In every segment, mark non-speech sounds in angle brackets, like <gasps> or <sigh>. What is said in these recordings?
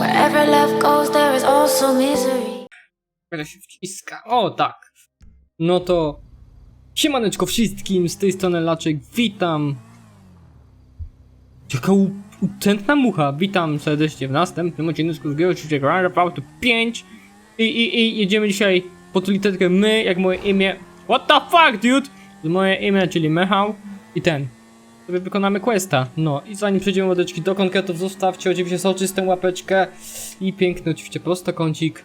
Wherever. Kiedy się wciska. O, tak. No to. Siemaneczko wszystkim, z tej strony Laczek, witam. Jaka u- utętna mucha, witam serdecznie w następnym odcinku z gry, oczywiście Auto 5 I, i, i jedziemy dzisiaj po tą literkę my, jak moje imię What the fuck, dude? Moje imię, czyli Michał i ten wykonamy questa, no i zanim przejdziemy łodeczki do konkretów, zostawcie oczywiście soczystą łapeczkę i piękny oczywiście prostokącik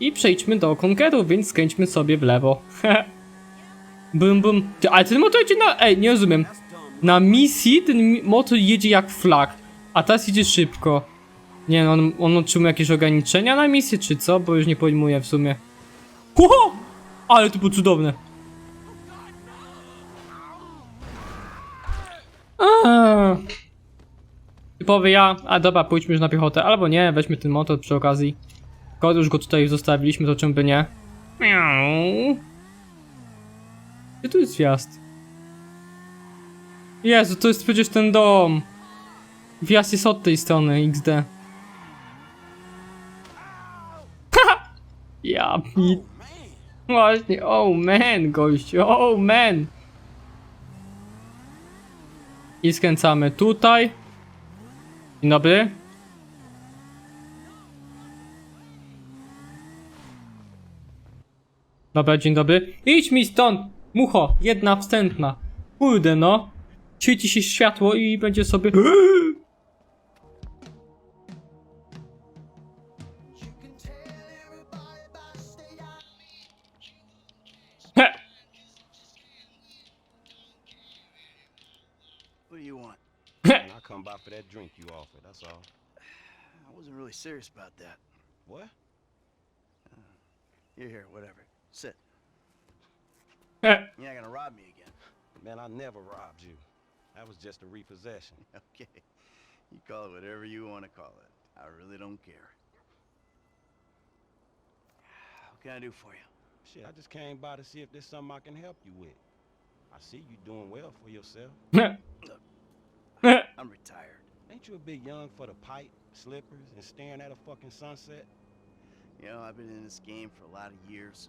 i przejdźmy do konkretów, więc skręćmy sobie w lewo. <laughs> bum bum. Ale ten motor jedzie na... Ej, nie rozumiem. Na misji ten motor jedzie jak flag, a teraz idzie szybko. Nie no, on, on otrzymuje jakieś ograniczenia na misję, czy co? Bo już nie pojmuję w sumie. Ho! Ale to było cudowne. Typowy ja. A dobra, pójdźmy już na piechotę. Albo nie, weźmy ten motor przy okazji. Skoro już go tutaj zostawiliśmy, to czym by nie? Miau. Gdzie tu jest wjazd? Jezu, to jest przecież ten dom. Wjazd jest od tej strony, XD. Haha! ja pit. Właśnie, oh man, gościu, oh man. I skręcamy tutaj. Dzień dobry. Dobra, dzień dobry. Idź mi stąd! Mucho, jedna wstępna. Kurde no. Świeci się światło i będzie sobie... <gasps> And I come by for that drink you offered, that's all. <sighs> I wasn't really serious about that. What? Uh, You're here, whatever. Sit. <laughs> You're not gonna rob me again. Man, I never robbed you. That was just a repossession. <laughs> Okay. You call it whatever you want to call it. I really don't care. <sighs> What can I do for you? Shit, I just came by to see if there's something I can help you with. I see you doing well for yourself. <laughs> I'm retired. Ain't you a bit young for the pipe, slippers, and staring at a fucking sunset? You know, I've been in this game for a lot of years.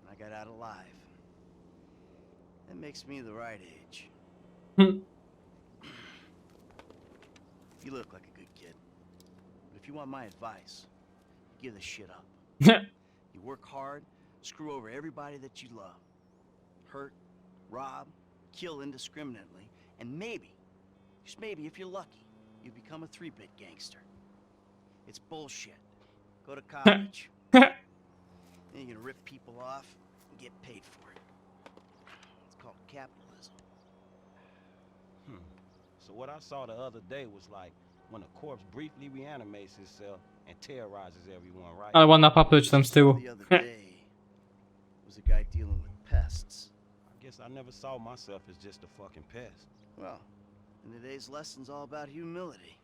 and I got out alive. That makes me the right age. <laughs> You look like a good kid. But if you want my advice, give this shit up. <laughs> You work hard, screw over everybody that you love, hurt, rob, kill indiscriminately, and maybe, just maybe if you're lucky, you become a three bit gangster. It's bullshit. Go to college. <laughs> then you're gonna rip people off and get paid for it. It's called capitalism. Hmm. So what I saw the other day was like when a corpse briefly reanimates itself and terrorizes everyone, right? Ale ładna papryć tam z tyłu. The other <laughs> day was a guy dealing with pests. I guess I never saw myself as just a fucking pest. Well, and today's lesson's all about humility.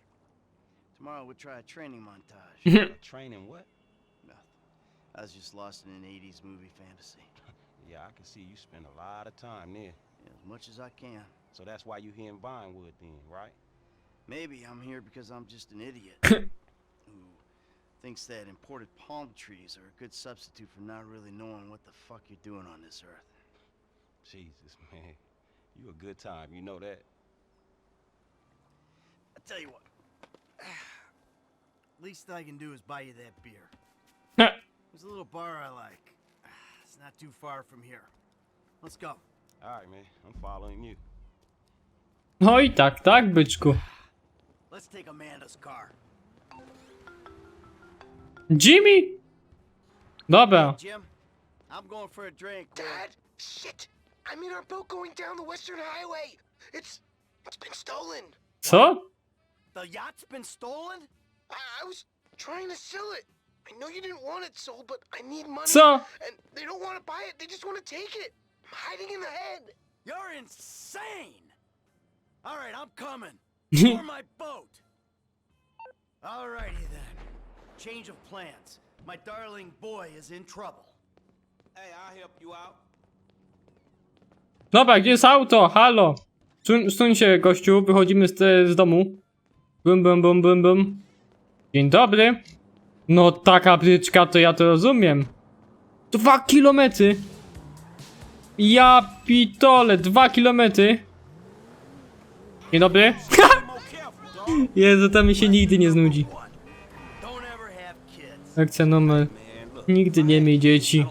Tomorrow we'll try a training montage. <laughs> a training what? Nothing. I was just lost in an 80s movie fantasy. <laughs> Yeah, I can see you spend a lot of time there. As much as I can. So that's why you're here in Vinewood then, right? Maybe I'm here because I'm just an idiot <coughs> who thinks that imported palm trees are a good substitute for not really knowing what the fuck you're doing on this earth. Jesus, man. You a good time, you know that. I tell you what. <sighs> Least I can do is buy you that beer. <laughs> There's a little bar I like. <sighs> It's not too far from here. Let's go. All right, man. I'm following you. No i tak, tak, byczku. <sighs> Let's take Amanda's car. Jimmy! Dobra. Jim, I'm going for a drink. Dad, shit! I'm in our boat going down the Western Highway. It's it's been stolen. Co? The yacht's been stolen? I, I was trying to sell it. I know you didn't want it sold, but I need money. Co? And they don't want to buy it. They just want to take it. I'm hiding in the head. You're insane! All right, I'm coming. <laughs> For my boat. Alrighty then. Change of plans. My darling boy is in trouble. Hey, I'll help you out. Dobra, gdzie jest auto? Halo! Suń, suń się, gościu, wychodzimy z, z domu. Bum, bum, bum, bum, bum. Dzień dobry. No taka bryczka to ja to rozumiem. Dwa kilometry. Ja pitole, dwa kilometry. Dzień dobry. <laughs> Jezu, to mi się nigdy nie znudzi. Akcja numer. Nigdy nie miej dzieci.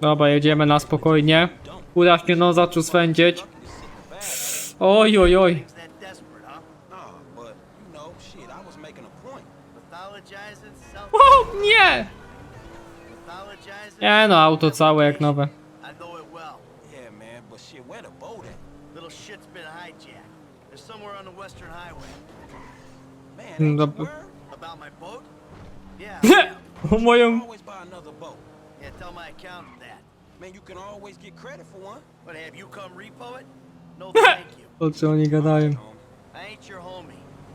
Dobra, jedziemy na spokojnie. Uda się no zaczął swędzić. Oj, oj, oj. You the- worried? About my boat? Yeah, yeah. <laughs> O moją... No. <laughs> O co oni gadają?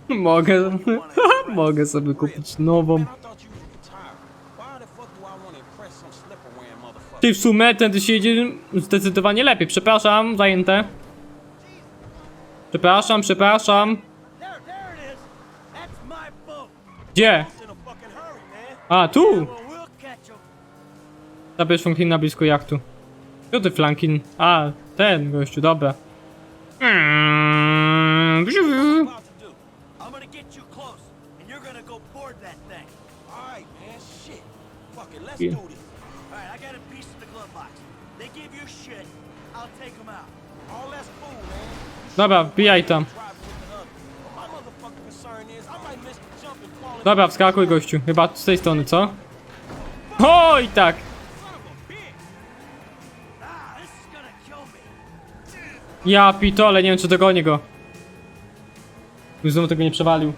Mogę... <laughs> Mogę sobie kupić nową. Man, I thought you was retired. Why the fuck do I want to impress some slipper wearing motherfucker? Ty w sumie ty się jedzie zdecydowanie lepiej. Przepraszam, zajęte. Przepraszam, przepraszam. Gdzie? A tu! Zabierz Franklin na blisko jachtu. Co ty Franklin? A, ten gościu, dobra. Yeah. Do this. All right, I got a piece in the glove box. They give you shit, I'll take them out. All that's cool, man. Dobra, wbijaj tam. Dobra, wskakuj gościu. Chyba z tej strony, co? O, i tak. of. Ja pitole, nie wiem czy dogonię go. Już znowu tego nie przewalił.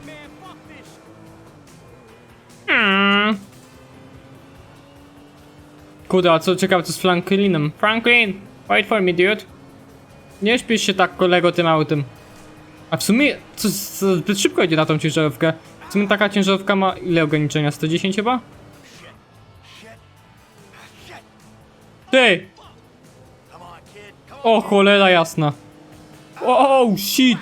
Kurde, a co ciekawe, co z Franklinem? Franklin, wait for me, dude. Nie śpiesz się tak, kolego, tym autem. A w sumie, co, co zbyt szybko idzie na tą ciężarówkę. W sumie taka ciężarówka ma ile ograniczenia? 110 chyba? Ty! O, cholera jasna. Oh, shit!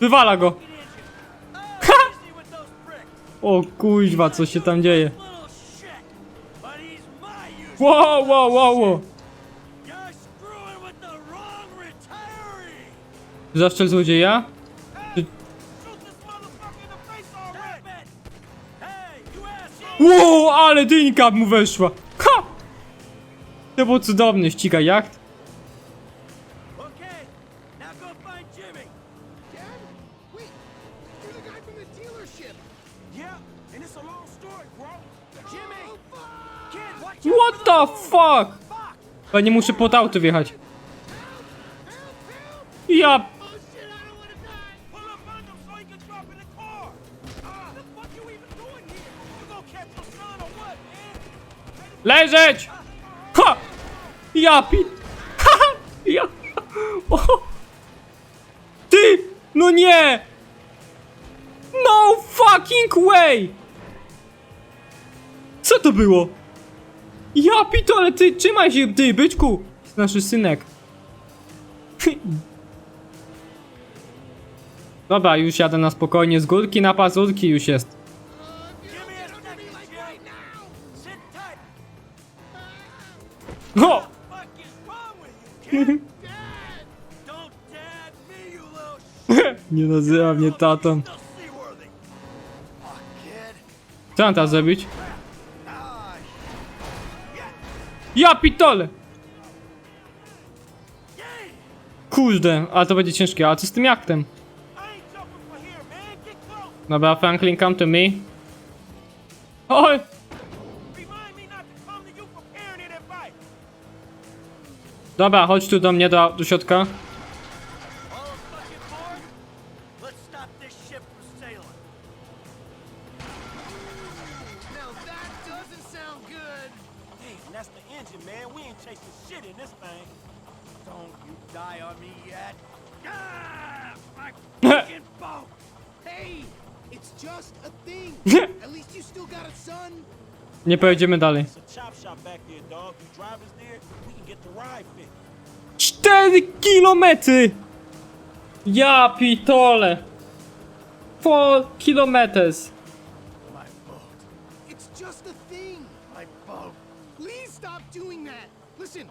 Wywala go! Bricks. O kuźwa, co się tam dzieje? Wow, wow, wow, wow! Zaszczel złodzieja? Wow, ale dynka mu weszła! Ha! To było cudowne, ściga jacht. Doing here? You gonna catch your son or what, man? Leżeć! Ha! Ja pi... Ha! Ja... O! Ty! No nie! No fucking way! Co to było? Ja pitole, ty trzymaj się, ty byczku! Nasz synek. <laughs> Dobra, już jadę na spokojnie z górki na pazurki już jest. Give me a second, Jimmy. Sit tight. O! Fuck is wrong with you, kid? Don't dad me, you little shit. Nie nazywa mnie tatą. Co mam teraz zrobić? Ja pitole! Kurde, ale to będzie ciężkie, a co z tym close. Dobra, Franklin, come to me. Oj! Dobra, chodź tu do mnie, do, do środka. Man. We ain't chasing shit in this thing. Don't you die on me yet. Ah, my <laughs> fucking boat. Hey, it's just a thing. <laughs> At least you still got a son. Nie pojedziemy dalej. It's a chop shop back there, dog. You drive us there, we can get the ride fixed. 4 kilometry! Ja pitole! 4 kilometers! Listen,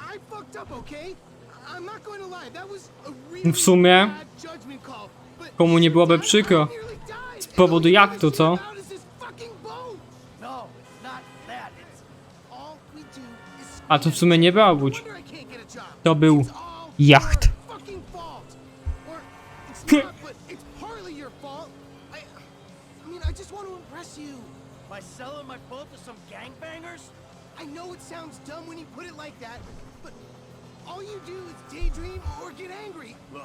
I fucked up, okay? I'm not going to lie. That was a really W sumie bad judgment call. But komu nie byłoby przykro. Z powodu jachtu, co? No, it's not that. It's all we do is A to w sumie nie była łódź. wonder I can't get a job. To był It's all jacht. your fucking fault. Or it's <laughs> not, but it's partly your fault. I, I mean, I just want to impress you. By selling my boat to some gangbangers? I know it sounds dumb when you put it like that, but all you do is daydream or get angry. Look,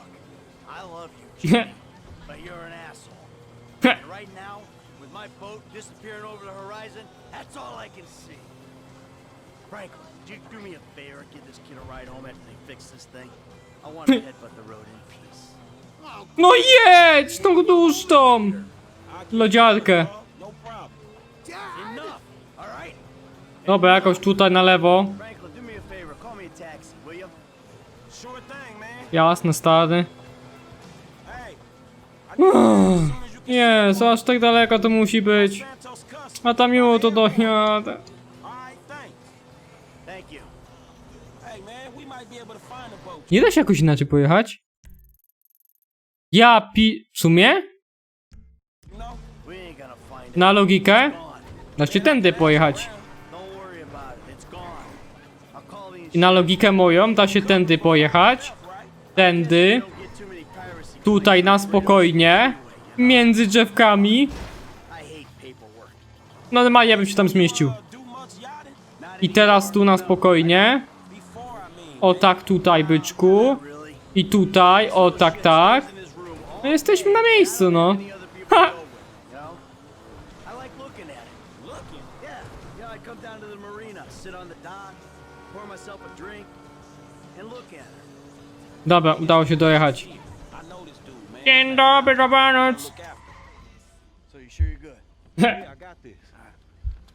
I love you, <laughs> but you're an asshole. And right now, with my boat disappearing over the horizon, that's all I can see. Franklin, would you do me a favor and give this kid a ride home after they fix this thing? I want to <laughs> headbutt the road in peace. Oh, No jedź! No dusz tą! I can Lodziarkę. dog. No. Dad! Dobra, jakoś tutaj na lewo. Jasne, stary. Can Jezu, aż tak daleko to musi być. A tam miło to dojadę. Nie da się jakoś inaczej pojechać? Ja pi... w sumie? Na logikę? Da się tędy pojechać. I na logikę moją da się tędy pojechać. Tędy. Tutaj na spokojnie. Między drzewkami. Paperwork. Normalnie bym się tam zmieścił. I teraz tu na spokojnie. O tak tutaj, byczku. I tutaj, o tak, tak. No jesteśmy na miejscu, no. Ha! Dobra, udało się dojechać. I know this dude, man. Dzień dobry, dobranoc. Look after. So you sure you're good? Yeah, I got this.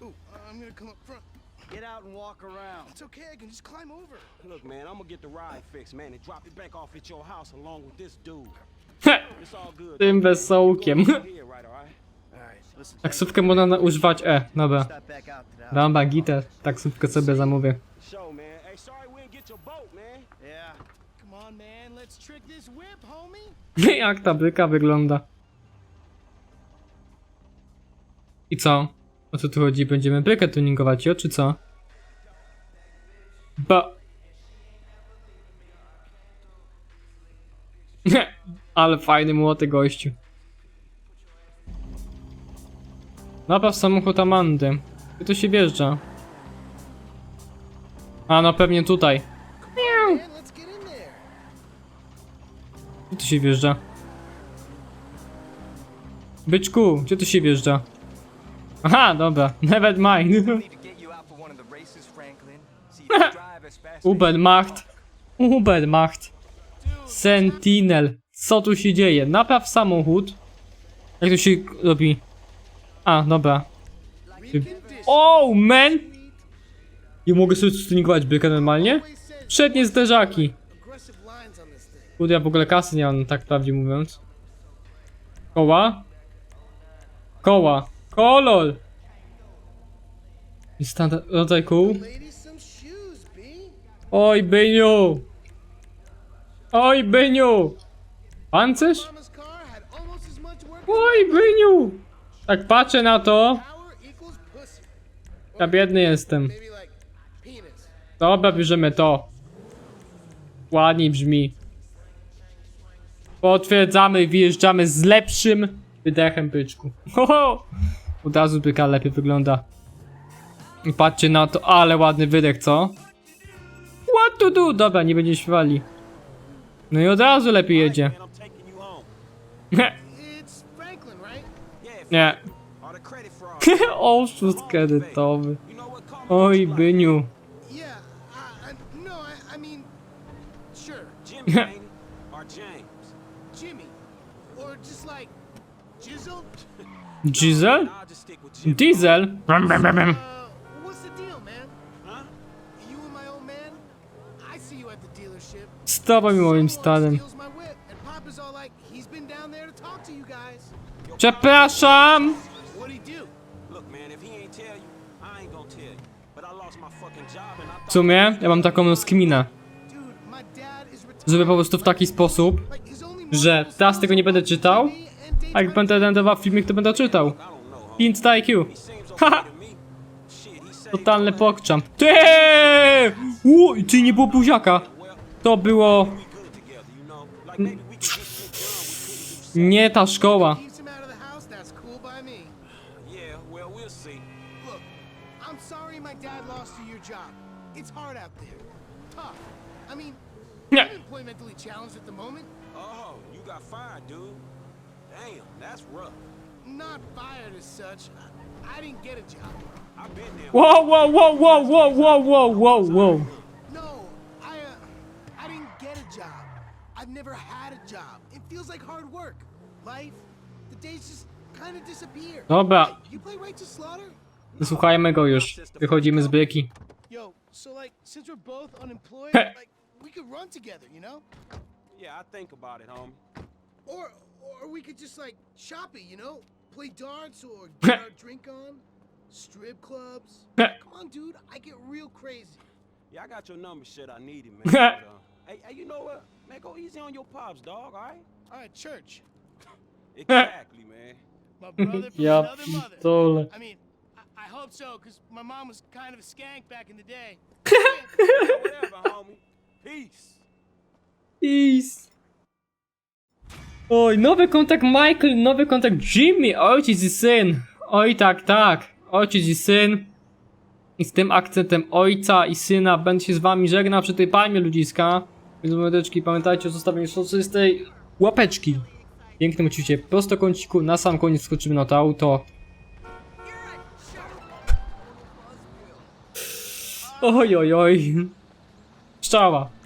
Ooh, I'm gonna come up front. Get out and walk around. It's okay, I can just climb over. Look, man, I'm gonna get the ride fixed, man, and drop it back off at your house along with this dude. It's all good. Tym wesołkiem. Taksówkę można na- używać E. Dobra. Dobra, gitę. Taksówkę sobie zamówię. Show, man. Hey, sorry we didn't get your boat, man. Yeah. Come on, man, let's trick this whip, homie. <laughs> Jak ta byka wygląda. I co? O co tu chodzi? Będziemy bykę tuningować, jo, czy co? Ba... <laughs> Ale fajny młoty gościu. Napraw samochód Amandy. Gdzie to się wjeżdża? A, no pewnie tutaj. Się wjeżdża? Byczku, gdzie tu się wjeżdża? Aha, dobra, <laughs> never mind. <laughs> Ubermacht. Ubermacht. Sentinel. Co tu się dzieje? Napraw samochód. Jak to się robi? A, dobra. Oh, man! I mogę sobie stuningować bykę normalnie? Przednie zderzaki. Kurde, ja w ogóle kasy nie mam, tak prawdzie mówiąc. Koła? Koła. Kolor! I standard, rodzaj kół. Oj, Byniu! Oj, Byniu! Pancerz? Oj, Byniu! Tak patrzę na to. Ja biedny jestem. Dobra, bierzemy to. Ładniej brzmi. Potwierdzamy, wjeżdżamy z lepszym wydechem byczku. Ho, ho! Od razu byka lepiej wygląda. I patrzcie na to, ale ładny wydech, co? What to do? Dobra, nie będzie śpiewali. No i od razu lepiej jedzie. Man, I'm taking you home. <laughs> It's <laughs> <laughs> Diesel? Diesel? Brum, brum. Z tobą i moim stanem. Przepraszam! W sumie ja mam taką skminę. Żeby po prostu w taki sposób, że teraz tego nie będę czytał, a jak będę rendował filmik, to będę czytał. Insta IQ. Haha! Totalny pokczam. Ty! Uuu, czyli nie było buziaka. To było... Nie ta szkoła. Nie. Damn, that's rough. Not fired as such. I, I didn't get a job. I've been there. Wow, wow, wow, wow, wow, wow, wow, wow, wow. No, I uh, I didn't get a job. I've never had a job. It feels like hard work. Life, the days just kind of disappear. Dobra, You play Right to Slaughter? słuchajmy go już. Wychodzimy z byki. Yo, so like, since we're both unemployed, like, we could run together, you know? Yeah, I think about it, homie. Or, or we could just like shop it, you know? Play darts or <laughs> get our drink on. Strip clubs. <laughs> Come on, dude. I get real crazy. Yeah, I got your number, shit. I need it, <laughs> man. But, uh, hey, hey, you know what? Man, go easy on your pops, dog. All right? All right, church. Exactly, man. My brother from Ja another mother. pitole. I mean, I, I hope so, because my mom was kind of a skank back in the day. Whatever, homie. Peace. Peace. Oj, nowy kontakt Michael, nowy kontakt Jimmy, ojciec i syn. Oj, tak, tak. Ojciec i syn. I z tym akcentem ojca i syna będę się z wami żegnał przy tej palmie ludziska. Więc mordeczki, pamiętajcie o zostawieniu soczystej łapeczki. Pięknym oczywiście prostokąciku. Na sam koniec skoczymy na to auto. Oj, oj, oj. Szczała.